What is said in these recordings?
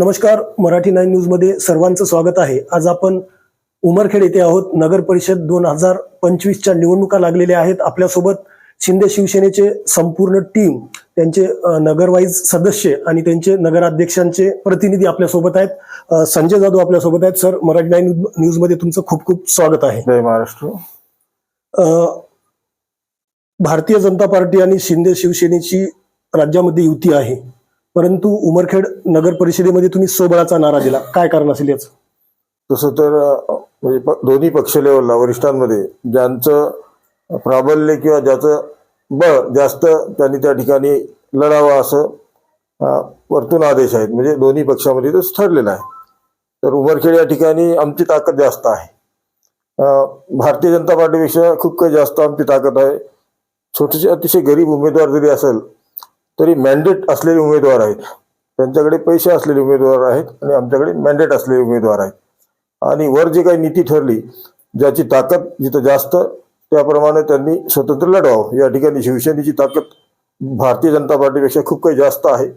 नमस्कार मराठी नाईन न्यूजमध्ये सर्वांचं स्वागत आहे. आज आपण उमरखेड येथे आहोत. नगर परिषद दोन हजार पंचवीसच्या निवडणुका लागलेल्या आहेत. आपल्यासोबत शिंदे शिवसेनेचे संपूर्ण टीम त्यांचे नगरवाईज सदस्य आणि त्यांचे नगराध्यक्षांचे प्रतिनिधी आपल्यासोबत आहेत. संजय जाधव आपल्यासोबत आहेत. सर मराठी नाईन न्यूजमध्ये तुमचं खूप खूप स्वागत आहे. जय महाराष्ट्र. भारतीय जनता पार्टी आणि शिंदे शिवसेनेची राज्यामध्ये युती आहे. परंतु उमरखेड नगर परिषदेमध्ये तुम्ही सोबळाचा नारा दिला. काय कारण असेल याच? तसं तर म्हणजे प- दोन्ही पक्ष लेवलला वरिष्ठांमध्ये ज्यांचं प्राबल्य किंवा ज्याचं बळ जास्त त्यांनी त्या ठिकाणी लढावं असं अं, वरतून आदेश आहेत. म्हणजे दोन्ही पक्षामध्ये तो ठरलेलं आहे. तर उमरखेड या ठिकाणी आमची ताकद जास्त आहे. अं, भारतीय जनता पार्टीपेक्षा खूप काही जास्त आमची ताकद आहे. छोटेसे अतिशय गरीब उमेदवार जरी असेल तरी मॅन्डेट असलेले उमेदवार आहेत. त्यांच्याकडे पैसे असलेले उमेदवार आहेत आणि आमच्याकडे मॅन्डेट असलेले उमेदवार आहेत. आणि वर जी काही नीती ठरली ज्याची ताकद जिथं जास्त त्याप्रमाणे त्यांनी स्वतंत्र लढवावं. या ठिकाणी शिवसेनेची ताकद भारतीय जनता पार्टीपेक्षा खूप काही जास्त आहे.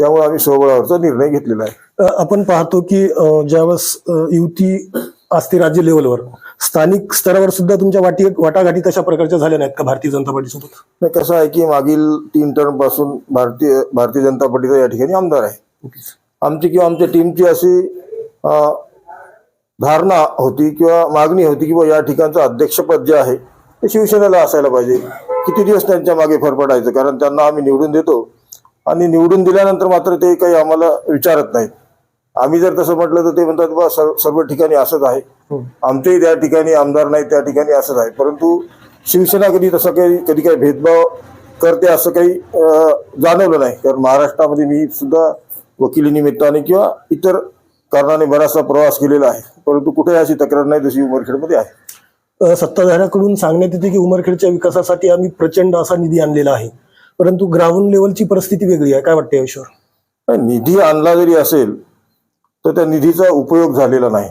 त्यामुळे आम्ही स्वबळावरचा निर्णय घेतलेला आहे. आपण पाहतो की ज्यावेळेस युती असते राज्य लेवलवर स्थानिक स्तरावर सुद्धा तुमच्या वाटी वाटाघाटी तशा प्रकारच्या झाल्या नाहीत का भारतीय जनता पार्टीसोबत? नाही कसं आहे की मागील तीन टर्मपासून भारतीय भारतीय जनता पार्टीचा या ठिकाणी आमदार आहे. आमची किंवा आमच्या टीमची अशी धारणा होती किंवा मागणी होती की बुवा या ठिकाणचं अध्यक्षपद जे आहे ते शिवसेनेला असायला पाहिजे. किती दिवस त्यांच्या मागे फरफडायचं? कारण त्यांना आम्ही निवडून देतो आणि निवडून दिल्यानंतर मात्र ते काही आम्हाला विचारत नाहीत. आम्ही जर तसं म्हटलं तर ते म्हणतात बा सर्व ठिकाणी असंच आहे. आमच्याही त्या ठिकाणी आमदार नाही त्या ठिकाणी असंच आहे. परंतु शिवसेना कधी तसं काही कधी काही भेदभाव करते असं काही जाणवलं नाही. कारण महाराष्ट्रामध्ये मी सुद्धा वकिली निमित्ताने किंवा इतर कारणाने बराचसा प्रवास केलेला आहे. परंतु कुठे अशी तक्रार नाही जशी उमरखेडमध्ये आहे. सत्ताधाऱ्याकडून सांगण्यात येते की उमरखेडच्या विकासासाठी आम्ही प्रचंड असा निधी आणलेला आहे. परंतु ग्राउंड लेवलची परिस्थिती वेगळी आहे. काय वाटतं या विषयावर? पण निधी आणला जरी असेल तर त्या निधीचा उपयोग झालेला नाही.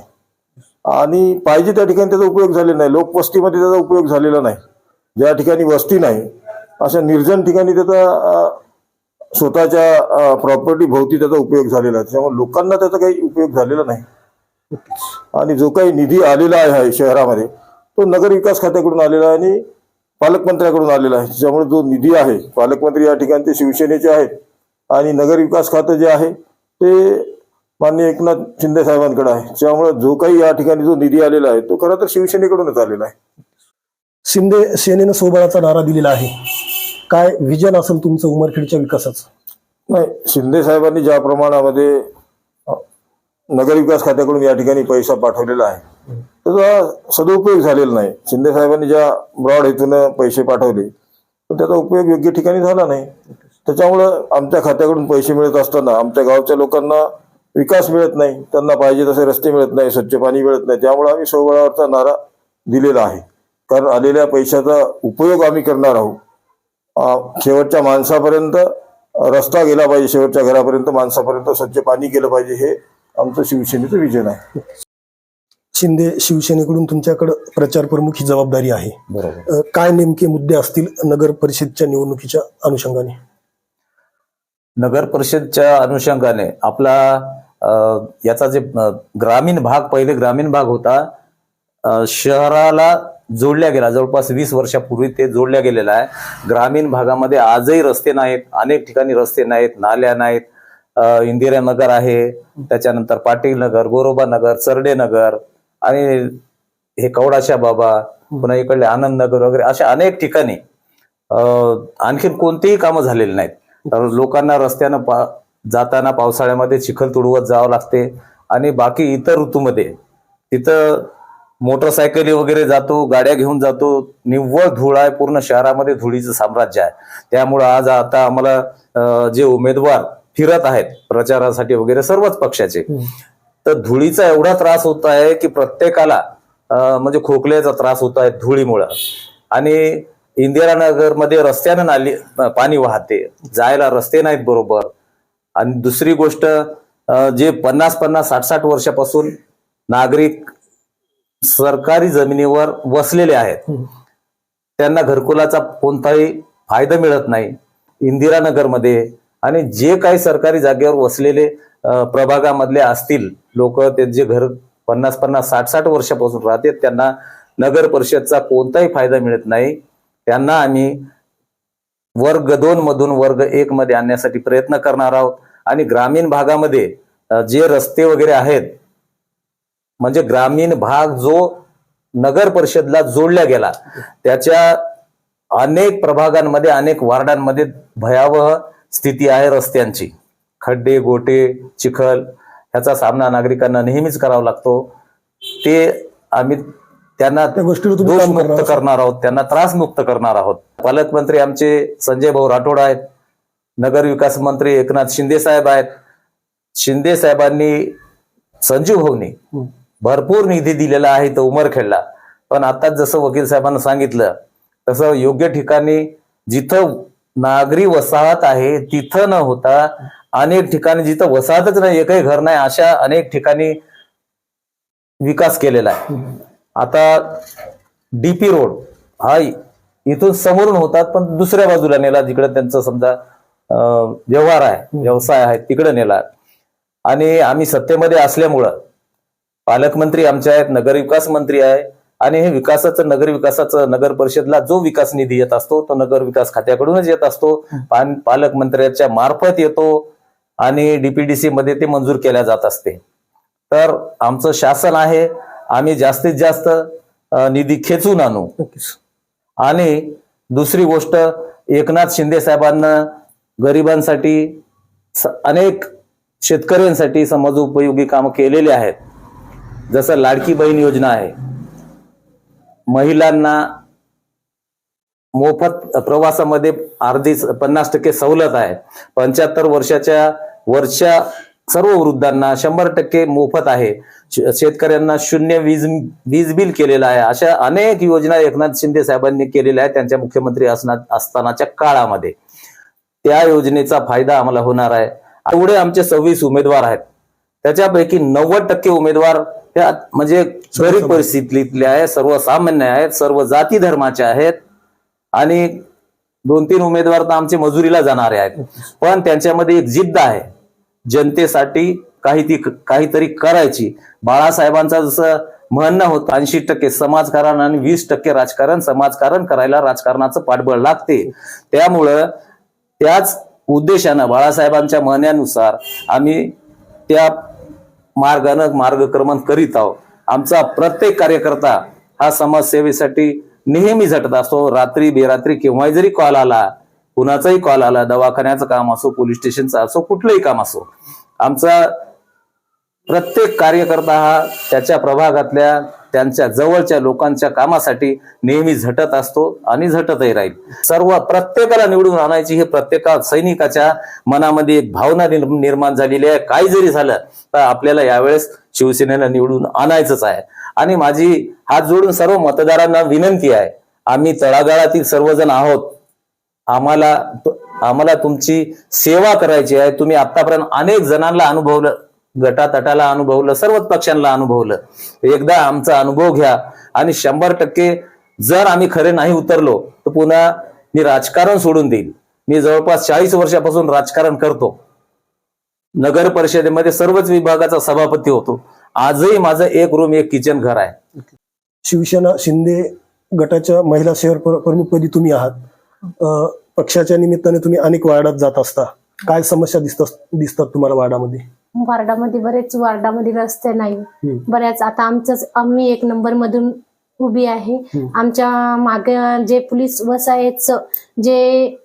आणि पाहिजे त्या ठिकाणी त्याचा उपयोग झालेला नाही. लोकवस्तीमध्ये त्याचा उपयोग झालेला नाही. ज्या ठिकाणी वस्ती नाही अशा निर्जन ठिकाणी त्याचा स्वतःच्या प्रॉपर्टी भोवती त्याचा उपयोग झालेला आहे. त्यामुळे लोकांना त्याचा काही उपयोग झालेला नाही. आणि जो काही निधी आलेला आहे शहरामध्ये तो नगर विकास खात्याकडून आलेला आहे आणि पालकमंत्र्याकडून आलेला आहे. त्यामुळे जो निधी आहे पालकमंत्री या ठिकाणी ते शिवसेनेचे आहेत आणि नगर विकास खातं जे आहे ते माननीय एकनाथ शिंदे साहेबांकडे आहे. त्यामुळे जो काही या ठिकाणी जो निधी आलेला आहे तो खरं तर शिवसेनेकडूनच आलेला आहे. शिंदे सेनेनं सोबळाचा नारा दिलेला आहे. काय विजन असेल तुमचं उमरखेडच्या विकासाचं? नाही शिंदे साहेबांनी ज्या प्रमाणामध्ये अ, नगरविकास खात्याकडून या ठिकाणी पैसा पाठवलेला आहे त्याचा सदुपयोग झालेला नाही. शिंदे साहेबांनी ज्या ब्रॉड हेतून पैसे पाठवले पण त्याचा उपयोग योग्य ठिकाणी झाला नाही. त्याच्यामुळं आमच्या खात्याकडून पैसे मिळत असताना आमच्या गावच्या लोकांना विकास मिळत नाही त्यांना पाहिजे तसे रस्ते मिळत नाही स्वच्छ पाणी मिळत नाही. त्यामुळे आम्ही सोबळावरचा नारा दिलेला आहे. कारण आलेल्या पैशाचा उपयोग आम्ही करणार आहोत. शेवटच्या माणसापर्यंत रस्ता गेला पाहिजे शेवटच्या घरापर्यंत माणसापर्यंत स्वच्छ पाणी गेलं पाहिजे हे आमचं शिवसेनेचं विजन आहे. शिंदे शिवसेनेकडून तुमच्याकडे प्रचार प्रमुख ही जबाबदारी आहे. बरोबर. काय नेमके मुद्दे असतील नगर परिषदच्या निवडणुकीच्या अनुषंगाने? नगर परिषदच्या अनुषंगाने आपला याचा जे ग्रामीण भाग पहिले ग्रामीण भाग होता शहराला जोडल्या गेला. जवळपास वीस वर्षापूर्वी ते जोडल्या गेलेला आहे. ग्रामीण भागामध्ये आजही रस्ते नाहीत. अनेक ठिकाणी रस्ते नाहीत. नाल्या नाहीत. इंदिरा नगर आहे. त्याच्यानंतर पाटील नगर गोरोबा नगर चरडे नगर आणि हे कवडाशा बाबा पुन्हा इकडले आनंद नगर वगैरे अशा अनेक ठिकाणी आणखीन कोणतेही कामं झालेली नाहीत. तर लोकांना रस्त्यानं पा जाताना पावसाळ्यामध्ये चिखल तुडवत जावं लागते. आणि बाकी इतर ऋतूमध्ये तिथं मोटरसायकली वगैरे जातो गाड्या घेऊन जातो. निव्वळ धूळ आहे पूर्ण शहरामध्ये धुळीचं साम्राज्य आहे. त्यामुळं आज आता आम्हाला जे उमेदवार फिरत आहेत प्रचारासाठी वगैरे सर्वच पक्षाचे तर धुळीचा एवढा त्रास होत आहे की प्रत्येकाला म्हणजे खोकल्याचा त्रास होत आहे धुळीमुळं. आणि इंदिरानगरमध्ये रस्त्यानं नाली पाणी वाहते. जायला रस्ते नाहीत बरोबर. आणि दुसरी गोष्ट जे पन्नास पन्नास साठ साठ वर्षापासून नागरिक सरकारी जमिनीवर वसलेले आहेत त्यांना घरकुलाचा कोणताही फायदा मिळत नाही इंदिरानगरमध्ये आणि जे काही सरकारी जागेवर वसलेले प्रभागामधले असतील लोक त्यांचे घर पन्नास पन्नास साठ साठ वर्षापासून राहतात त्यांना नगर परिषदचा कोणताही फायदा मिळत नाही. त्यांना आम्ही वर्ग दोन मधून वर्ग एक मध्ये आणण्यासाठी प्रयत्न करणार आहोत. आणि ग्रामीण भागामध्ये जे रस्ते वगैरे आहेत म्हणजे ग्रामीण भाग जो नगर परिषदला जोडला गेला त्याच्या अनेक प्रभागांमध्ये अनेक वार्डांमध्ये भयावह स्थिती आहे रस्त्यांची. खड्डे गोटे चिखल ह्याचा सामना नागरिकांना नेहमीच करावा लागतो. ते आम्ही त्यांना त्या गोष्टीवर तुम्ही काम करणार आहात. करणार आहोत त्यांना त्रासमुक्त करणार आहोत. पालकमंत्री आमचे संजय भाऊ राठोड आहेत नगर विकास मंत्री एकनाथ शिंदे साहेब आहेत. शिंदे साहेबांनी संजीव भाऊनी हम्म. भरपूर निधी दिलेला आहे तो उमरखेडला. पण आता जसं वकील साहेबांना सांगितलं तसं योग्य ठिकाणी जिथं नागरी वसाहत आहे तिथं न होता अनेक ठिकाणी जिथं वसाहतच नाही एकही घर नाही अशा अनेक ठिकाणी विकास केलेला आहे. आता डीपी रोड हा इथून समोरून होतात पण दुसऱ्या बाजूला नेला जिकडे त्यांचं समजा व्यवहार आहे व्यवसाय आहे तिकडे नेला. आणि आम्ही सत्तेमध्ये असल्यामुळं पालकमंत्री आमचे आहेत नगर विकास मंत्री आहे आणि हे विकासाचं नगर विकासाचं नगर परिषदला जो विकास निधी येत असतो तो नगर विकास खात्याकडूनच येत असतो. पालकमंत्र्याच्या मार्फत येतो आणि डीपीडीसी मध्ये ते मंजूर केल्या जात असते. तर आमचं शासन आहे आम्ही जास्तीत जास्त निधी खेचून आणू. आणि दुसरी गोष्ट एकनाथ शिंदे साहेबांना गरिबांसाठी अनेक शेतकऱ्यांसाठी समाजोपयोगी कामं केलेली आहेत. जसं लाडकी बहीण योजना आहे. महिलांना मोफत प्रवासामध्ये अर्धी पन्नास टक्के सवलत आहे. पंच्याहत्तर वर्षाच्या वरच्या सर्व वृद्धांना शंभर टक्के मोफत आहे. शेतकऱ्यांना शून्य वीज वीज बिल केलेलं आहे. अशा अनेक योजना एकनाथ शिंदे साहेबांनी केलेल्या आहेत. त्यांच्या मुख्यमंत्री असना असतानाच्या काळामध्ये. त्या योजनेचा फायदा आम्हाला होणार आहे. एवढे आमचे सव्वीस उमेदवार आहेत. त्याच्यापैकी नव्वद टक्के उमेदवार त्या म्हणजे गरीब परिस्थितीतले आहेत सर्वसामान्य आहेत सर्व जाती धर्माचे आहेत. आणि दोन तीन उमेदवार तर आमचे मजुरीला जाणारे आहेत. पण त्यांच्यामध्ये एक जिद्द आहे. जनतेसाठी काही ती काहीतरी करायची. बाळासाहेबांचा जसं म्हणणं होतं ऐंशी टक्के समाजकारण आणि वीस टक्के राजकारण समाजकारण करायला राजकारणाचं पाठबळ लागते. त्यामुळं त्याच उद्देशानं बाळासाहेबांच्या म्हणण्यानुसार आम्ही त्या मार्गानं मार्गक्रमण करीत आहोत. आमचा प्रत्येक कार्यकर्ता हा समाजसेवेसाठी नेहमी झटत असतो. रात्री बेरात्री केव्हाही जरी कॉल आला कुणाचाही कॉल आला दवाखान्याचं काम असो पोलीस स्टेशनचं असो कुठलंही काम असो आमचा प्रत्येक कार्यकर्ता हा त्याच्या प्रभागातल्या त्यांच्या जवळच्या लोकांच्या कामासाठी नेहमी झटत असतो आणि झटतही राहील. सर्व प्रत्येकाला निवडून आणायची हे प्रत्येका सैनिकाच्या मनामध्ये एक भावना निर्माण झालेली आहे. काही जरी झालं तर आपल्याला यावेळेस शिवसेनेला निवडून आणायचंच आहे. आणि माझी हात जोडून सर्व मतदारांना विनंती आहे आम्ही तळागाळातील सर्वजण आहोत. आम्हाला आम्हाला तुमची सेवा करायची आहे. तुम्ही आतापर्यंत अनेक जणांना अनुभवलं. गटातटाला अनुभवलं सर्वच पक्षांना अनुभवलं. एकदा आमचा अनुभव घ्या आणि शंभर टक्के जर आम्ही खरे नाही उतरलो तर पुन्हा मी राजकारण सोडून देईल मी जवळपास चाळीस वर्षापासून राजकारण करतो. नगर परिषदेमध्ये सर्वच विभागाचा सभापती होतो. आजही माझं एक रूम एक किचन घर आहे. शिवसेना शिंदे गटाच्या महिला शहर प्रमुखपदी तुम्ही आहात. पक्षाच्या निमित्ताने तुम्ही अनेक वार्डात जात असता. काय समस्या दिसतात दिसतात तुम्हाला वार्डामध्ये? वार्डामध्ये बरेच वार्डामध्ये रस्ते नाही. बऱ्याच आता आमचंच आम्ही एक नंबर मधून उभी आहे. आमच्या मागे जे पोलीस वसाहतचं जे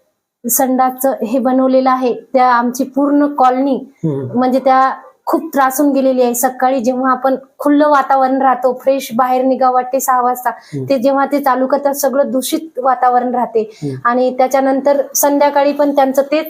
संडाचं हे बनवलेलं आहे त्या आमची पूर्ण कॉलनी. म्हणजे त्या खूप त्रासून गेलेली आहे सकाळी जेव्हा आपण खुल्लं वातावरण राहतो फ्रेश बाहेर निघा वाटते सहा वाजता ते जेव्हा ते चालू करतात सगळं दूषित वातावरण राहते आणि त्याच्यानंतर संध्याकाळी पण त्यांचं तेच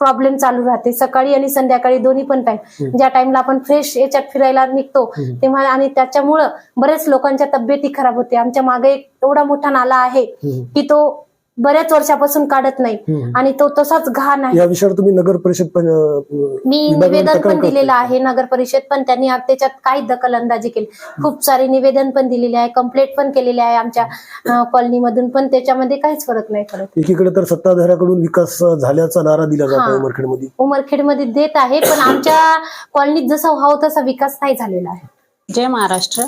प्रॉब्लेम चालू राहते. सकाळी आणि संध्याकाळी दोन्ही पण टाइम ज्या टाइमला आपण फ्रेश याच्यात फिरायला निघतो तेव्हा आणि त्याच्यामुळं बरेच लोकांच्या तब्येती खराब होते. आमच्या मागे एक एवढा मोठा नाला आहे. की तो बऱ्याच वर्षापासून काढत नाही. हम्म. आणि तो तसाच घाण आहे. या विषयावर तुम्ही नगर परिषद पण, अं, मी निवेदन तक्रार पण. दिलेलं आहे नगर परिषद पण त्यांनी आ- त्याच्यात काही दखलंदाजी केली. खूप सारे निवेदन पण दिलेले आहे कंप्लेंट पण केलेले आहे आमच्या अं, कॉलनीमधून पण त्याच्यामध्ये काहीच फरक नाही पडत. एकीकडे तर सत्ताधाऱ्याकडून विकास झाल्याचा नारा दिला जातो हा. उमरखेडमध्ये. उमरखेडमध्ये देत आहे पण आमच्या कॉलनीत जसा व्हावं तसा विकास नाही झालेला आहे. जय महाराष्ट्र.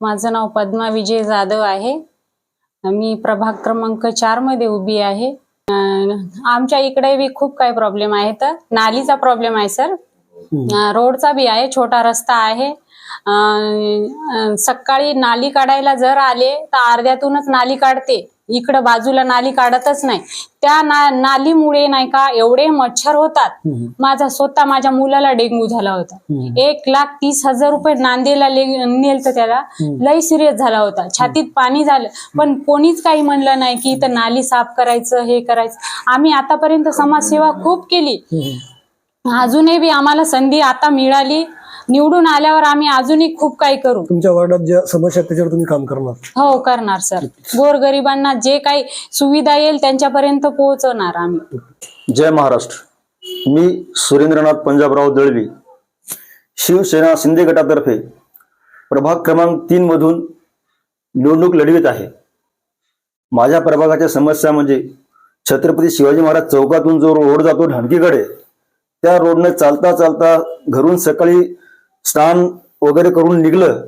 माझं नाव पद्मा विजय जाधव आहे. मी प्रभाग क्रमांक चारमध्ये उभी आहे. आमच्या इकडे बी खूप काही प्रॉब्लेम आहेत. नालीचा प्रॉब्लेम आहे सर रोडचा बी आहे छोटा रस्ता आहे. सकाळी नाली काढायला जर आले तर अर्ध्यातूनच नाली काढते. इकडं बाजूला नाली काढतच नाही. त्या ना नालीमुळे नाही का एवढे मच्छर होतात. माझा स्वतः माझ्या मुलाला डेंग्यू झाला होता. एक लाख तीस हजार रुपये नांदेला ले- नेलतं त्याला. लई सिरियस झाला होता. छातीत पाणी झालं. पण कोणीच काही म्हणलं नाही की इथं नाली साफ करायचं हे करायचं. आम्ही आतापर्यंत समाजसेवा खूप केली. अजूनही बी आम्हाला संधी आता मिळाली. निवडून आल्यावर आम्ही अजूनही खूप काही करू. तुमच्या वार्डात ज्या समस्या आहेत त्याच्यावर तुम्ही काम करणार? हो करणार सर. गोरगरिबांना जे काही सुविधा येईल त्यांच्यापर्यंत पोहोचवणार आम्ही. जय महाराष्ट्र. मी सुरेंद्रनाथ पंजाबराव दळवी शिवसेना शिंदे गटातर्फे प्रभाग क्रमांक तीन मधून निवडणूक लढवित आहे. माझ्या प्रभागाच्या समस्या म्हणजे छत्रपती शिवाजी महाराज चौकातून जो रोड जातो ढाणकीकडे त्या रोडने चालता चालता घरून सकाळी स्नान वगैरे करून निघलं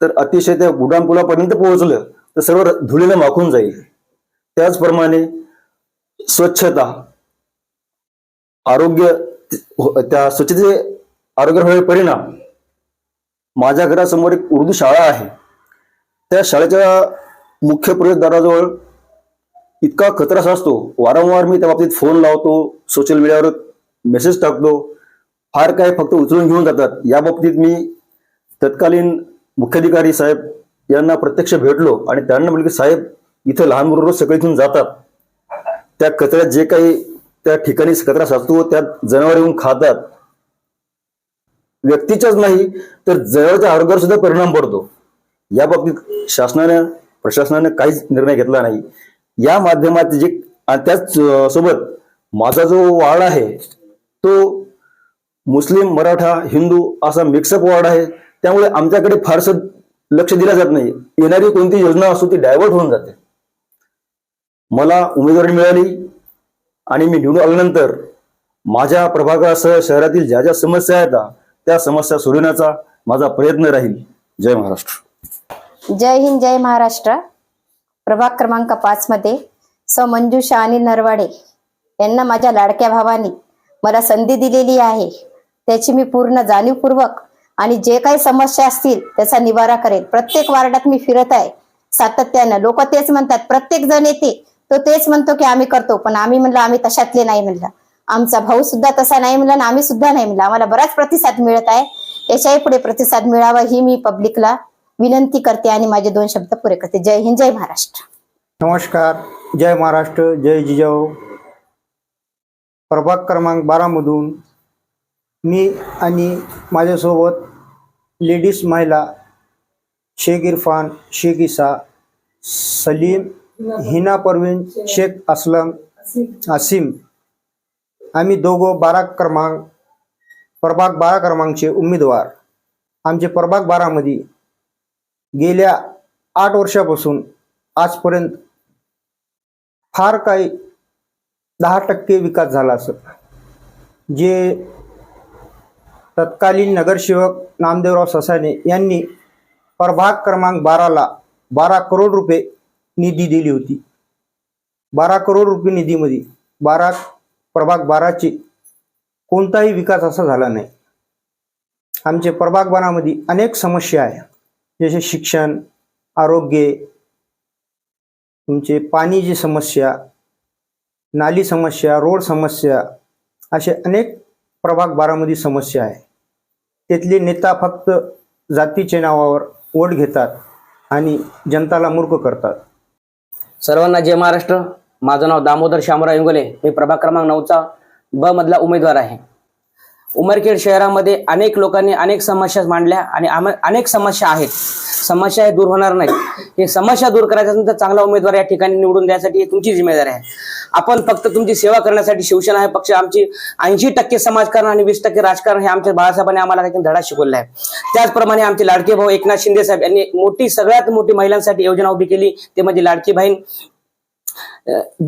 तर अतिशय त्या गुडामपुलापर्यंत पोहोचलं तर सर्व धुळीने माखून जाईल. त्याचप्रमाणे स्वच्छता आरोग्य हो, त्या स्वच्छतेचे आरोग्यावर होणारे परिणाम. माझ्या घरासमोर एक उर्दू शाळा आहे. त्या शाळेच्या मुख्य प्रवेशद्वाराजवळ इतका कचरा साचतो वारंवार मी त्या बाबतीत फोन लावतो सोशल मीडियावर मेसेज टाकतो. फार काय फक्त उचलून घेऊन जातात. या बाबतीत मी तत्कालीन मुख्याधिकारी साहेब यांना प्रत्यक्ष भेटलो आणि त्यांना म्हटलं की साहेब इथं लहान मुलं रोज सगळे इथून जातात. त्या कचऱ्यात जे काही त्या ठिकाणी कचरा साचतो त्यात जनावर येऊन खातात. व्यक्तीच्याच नाही तर जनावरच्या आरोग्यावर सुद्धा परिणाम पडतो. या बाबतीत शासनाने प्रशासनाने काहीच निर्णय घेतला नाही. या माध्यमात जे आणि त्याच सोबत माझा जो वाळ आहे तो मुस्लिम मराठा हिंदू असा मिक्सअप वॉर्ड आहे. त्यामुळे आमच्याकडे फारसं लक्ष दिलं जात नाही. येणारी कोणती योजना असो ती डायव्हर्ट होऊन जाते. मला उमेदवारी मिळाली आणि मी निवडून आल्यानंतर माझ्या प्रभागासह शहरातील ज्या ज्या समस्या आहेत त्या समस्या सोडवण्याचा माझा प्रयत्न राहील. जय महाराष्ट्र. जय हिंद जय महाराष्ट्र. प्रभाग क्रमांक पाच मध्ये स मंजुषा आणि नरवाडे यांना माझ्या लाडक्या भावानी मला संधी दिलेली आहे. त्याची मी पूर्ण जाणीवपूर्वक आणि जे काही समस्या असतील त्याचा निवारा करेल प्रत्येक वार्डात मी फिरत आहे. सातत्यानं. लोक तेच म्हणतात प्रत्येक जण येते. तो तेच म्हणतो की आम्ही करतो. पण आम्ही म्हणलं आम्ही तशातले नाही म्हणलं. आमचा भाऊ सुद्धा तसा नाही म्हणला आणि आम्ही सुद्धा नाही म्हणलं. आम्हाला बराच प्रतिसाद मिळत आहे. याच्याही पुढे प्रतिसाद मिळावा ही मी पब्लिकला विनंती करते आणि माझे दोन शब्द पुरे करते. जय हिंद जय महाराष्ट्र. नमस्कार. जय महाराष्ट्र. जय जिजाऊ. प्रभाग क्रमांक बारामधून मी आणि माझ्यासोबत लेडीज महिला शेख इरफान शेख इसा सलीम हिना परवीन शेख असलम असीम. आम्ही दोघं बारा क्रमांक प्रभाग बारा क्रमांकचे उमेदवार. आमचे प्रभाग बारामध्ये गेल्या आठ वर्षापासून आजपर्यंत फार काही दहा टक्के विकास झाला असं. जे तत्कालीन नगरसेवक नामदेवराव ससाने यांनी प्रभाग क्रमांक बाराला बारा करोड रुपये निधी दिली होती. बारा करोड रुपये निधीमध्ये बारा प्रभाग बाराचे कोणताही विकास असा झाला नाही. आमचे प्रभाग बारामध्ये अनेक समस्या आहे. जसे शिक्षण आरोग्य तुमचे पाणीची समस्या नाली समस्या रोड समस्या असे अनेक प्रभाग बारामध्ये समस्या आहे. तिथले नेता फक्त जातीच्या नावावर वोट घेतात आणि जनताला मूर्ख करतात. सर्वांना जय महाराष्ट्र. माझं नाव दामोदर श्यामराव इंगोले मी प्रभाग क्रमांक नऊचा ब मधला उमेदवार आहे. उमरखेड शहरामध्ये अनेक लोकांनी अनेक समस्या मांडल्या आणि अनेक समस्या आहेत. समस्या हे दूर होणार नाहीत. हे समस्या दूर करायचं असेल तर चांगला उमेदवार या ठिकाणी निवडून द्यायसाठी तुमची जिम्मेदारी आहे. आपण फक्त तुमची सेवा करण्यासाठी शिवसेना हे पक्ष आमची ऐंशी टक्के समाजकारण आणि वीस टक्के राजकारण हे आमच्या बाळासाहेबांनी आम्हाला काही धडा शिकवला आहे. त्याचप्रमाणे आमचे लाडके भाऊ एकनाथ शिंदे साहेब यांनी मोठी सगळ्यात मोठी महिलांसाठी योजना उभी केली. ते म्हणजे लाडकी बहीण.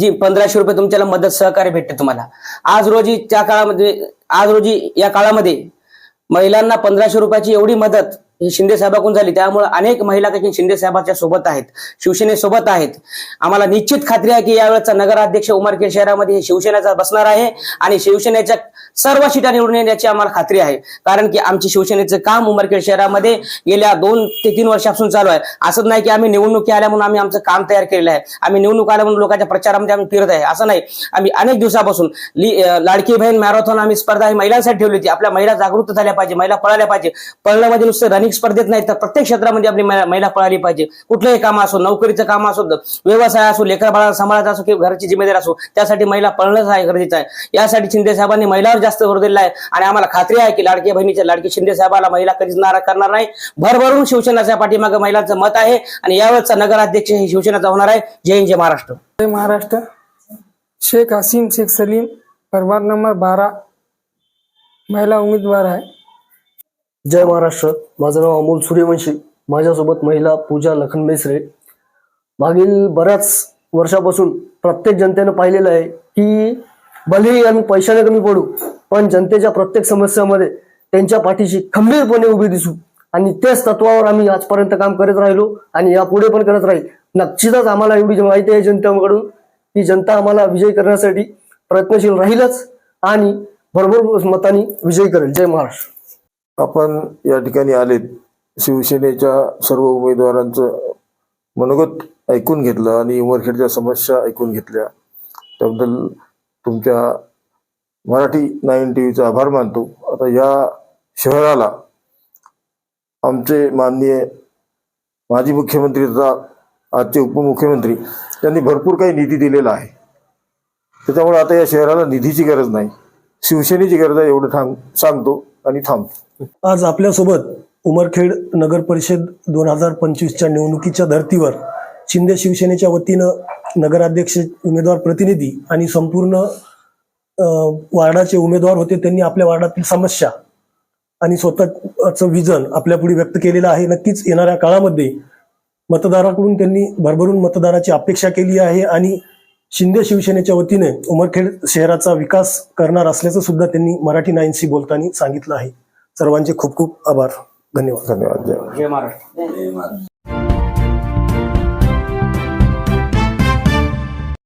जी पंधराशे रुपये तुमच्याला मदत सहकार्य भेटते तुम्हाला. आज रोजी त्या काळामध्ये आज रोजी या काळामध्ये महिलांना पंधराशे रुपयाची एवढी मदत ही शिंदे साहेबाकडून झाली. त्यामुळे अनेक महिला काही शिंदे साहेबांच्या सोबत आहेत. शिवसेनेसोबत आहेत. आम्हाला निश्चित खात्री आहे की यावेळेचा नगराध्यक्ष उमरखेड शहरामध्ये शिवसेनेचा बसणार आहे आणि शिवसेनेच्या सर्व शिटा निवडून येण्याची आम्हाला खात्री आहे. कारण की आमची शिवसेनेचं काम उमरखेड शहरामध्ये गेल्या दोन ते तीन वर्षापासून चालू आहे. असं नाही की आम्ही निवडणुकी आल्या म्हणून आम्ही आमचं काम तयार केलेलं आहे. आम्ही निवडणूक आल्या म्हणून लोकांच्या प्रचारामध्ये आम्ही फिरत आहे. असं नाही. आम्ही अनेक दिवसापासून लाडकी बहीण मॅरेथॉन आम्ही स्पर्धा ही महिलांसाठी ठेवली होती. आपल्या महिला जागृत झाल्या पाहिजे महिला पळाल्या पाहिजे. पळण्यामध्ये म्हणजे नुसतं स्थानिक स्पर्धेत नाही तर प्रत्येक क्षेत्रामध्ये आपली महिला महिला पळाली पाहिजे. कुठलंही काम असो नोकरीचं काम असो व्यवसाय असो लेकर बाळा सांभाळायचा असो किंवा घरची जिम्मेदारी असो त्यासाठी महिला पळणंच आहे गरजेचं आहे. यासाठी शिंदे साहेबांनी महिलावर जास्त भर दिलेला आहे. आणि आम्हाला खात्री आहे की लाडकी बहिणीच्या लाडकी शिंदे साहेबाला महिला कधीच नारा करणार नाही. भरभरून शिवसेनाच्या पाठीमागे महिलांचं मत आहे आणि यावेळेचा नगराध्यक्ष हे शिवसेनाचा होणार आहे. जय हिंद जय महाराष्ट्र. जय महाराष्ट्र. शेख हसीम शेख सलीम प्रभाग नंबर बारा. महिला उमेदवार आहे. जय महाराष्ट्र. माझं नाव अमोल सूर्यवंशी. माझ्यासोबत महिला पूजा लखन मेसरे. मागील बऱ्याच वर्षापासून प्रत्येक जनतेनं पाहिलेलं आहे की भलेही आम्ही पैशाने कमी पडू पण जनतेच्या प्रत्येक समस्यामध्ये त्यांच्या पाठीशी खंबीरपणे उभी दिसू. आणि त्याच तत्वावर आम्ही आजपर्यंत काम करत राहिलो आणि यापुढे पण करत राहील. नक्कीच आम्हाला एवढी माहिती आहे जनतेकडून की जनता आम्हाला विजयी करण्यासाठी प्रयत्नशील राहीलच आणि भरभर मताने विजय करेल. जय महाराष्ट्र. आपण या ठिकाणी आलेत. शिवसेनेच्या सर्व उमेदवारांचं मनोगत ऐकून घेतलं आणि उमरखेडच्या समस्या ऐकून घेतल्या. त्याबद्दल तुमच्या मराठी नाईन टी व्हीचा आभार मानतो. आता या शहराला आमचे माननीय माजी मुख्यमंत्री तथा आजचे उपमुख्यमंत्री त्यांनी भरपूर काही निधी दिलेला आहे. त्याच्यामुळे आता या शहराला निधीची गरज नाही. शिवसेनेची गरज आहे एवढं ठांग सांगतो. आणि थांब. आज आपल्यासोबत उमरखेड नगर परिषद दोन हजार पंचवीसच्या निवडणुकीच्या धर्तीवर शिंदे शिवसेनेच्या वतीनं नगराध्यक्ष उमेदवार प्रतिनिधी आणि संपूर्ण वार्डाचे उमेदवार होते त्यांनी आपल्या वार्डातील समस्या आणि स्वतःचं विजन आपल्यापुढे व्यक्त केलेलं आहे. नक्कीच येणाऱ्या काळामध्ये मतदाराकडून त्यांनी भरभरून मतदाराची अपेक्षा केली आहे आणि शिंदे शिवसेनेच्या वतीने उमरखेड शहराचा विकास करणार असल्याचं सुद्धा त्यांनी मराठी नाईनशी बोलताना सांगितलं आहे. सर्वांचे खूप खूप आभार. धन्यवाद. धन्यवाद. जय जय महाराष्ट्र.